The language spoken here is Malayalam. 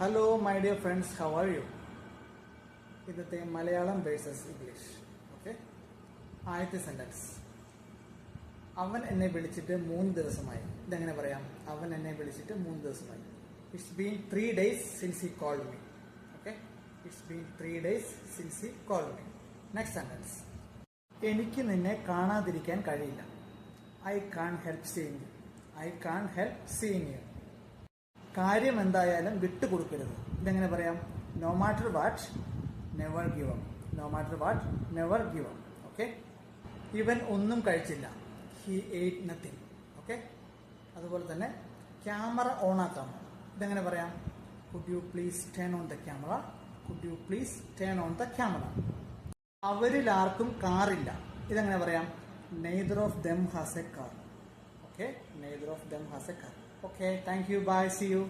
Hello my dear friends how are you ഇന്നത്തെ മലയാളം വേഴ്സസ് ഇംഗ്ലീഷ് ഓക്കെ ആദ്യത്തെ സെന്റൻസ് അവൻ എന്നെ വിളിച്ചിട്ട് മൂന്ന് ദിവസമായി. ഇതെങ്ങനെ പറയാം? അവൻ എന്നെ വിളിച്ചിട്ട് മൂന്ന് ദിവസമായി. It's been three days since he call me okay it's been three days since he call me next sentence എനിക്ക് നിന്നെ കാണാതിരിക്കാൻ കഴിയില്ല. I can't help seeing you I can't help seeing you കാര്യം എന്തായാലും വിട്ടുകൊടുക്കരുത്. ഇതെങ്ങനെ പറയാം? No matter what never give up no matter what never give up okay ഇവൻ ഒന്നും കഴിച്ചില്ല. ഹി എയ്റ്റ് നത്തിങ് ഓക്കെ അതുപോലെ തന്നെ ക്യാമറ ഓൺ ആക്കാം ഇതെങ്ങനെ പറയാം? Could you please turn on the camera could you please turn on the camera അവരിൽ ആർക്കും കാറില്ല. ഇതെങ്ങനെ പറയാം? Neither of them has a car okay neither of them has a car okay thank you bye see you